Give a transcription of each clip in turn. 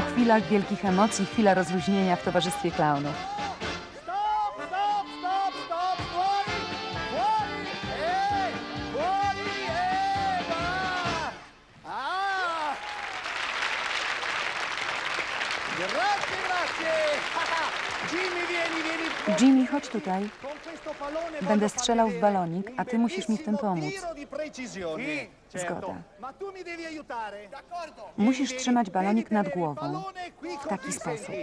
chwilach wielkich emocji chwila rozluźnienia w towarzystwie klaunów. Stop, stop, stop, stop. Grazie, grazie. Jimmy, vieni. Jimmy, chodź tutaj. Będę strzelał w balonik, a ty musisz mi w tym pomóc. Zgoda. Musisz trzymać balonik nad głową. W taki sposób.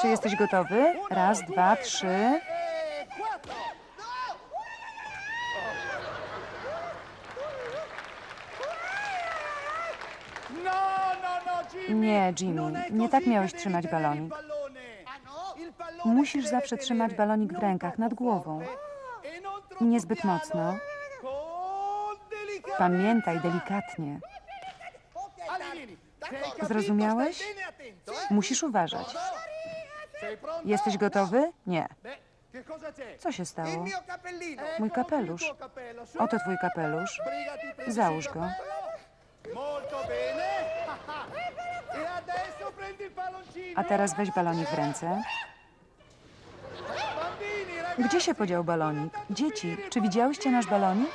Czy jesteś gotowy? Raz, dwa, trzy. No, no, no. Nie, Jimmy, nie tak miałeś trzymać balonik. Musisz si zawsze trzymać balonik w rękach nad głową. forte e non troppo Nie zbyt piano. mocno. Pamiętaj delikatnie. Zrozumiałeś? Eh? Musisz uważać. Jesteś gotowy? Nie. Co się stało? Mój kapelusz. Oto twój kapelusz. Załóż go. Molto bene. A teraz weź balonik w ręce. Gdzie się podział balonik? Dzieci, czy widziałyście nasz balonik?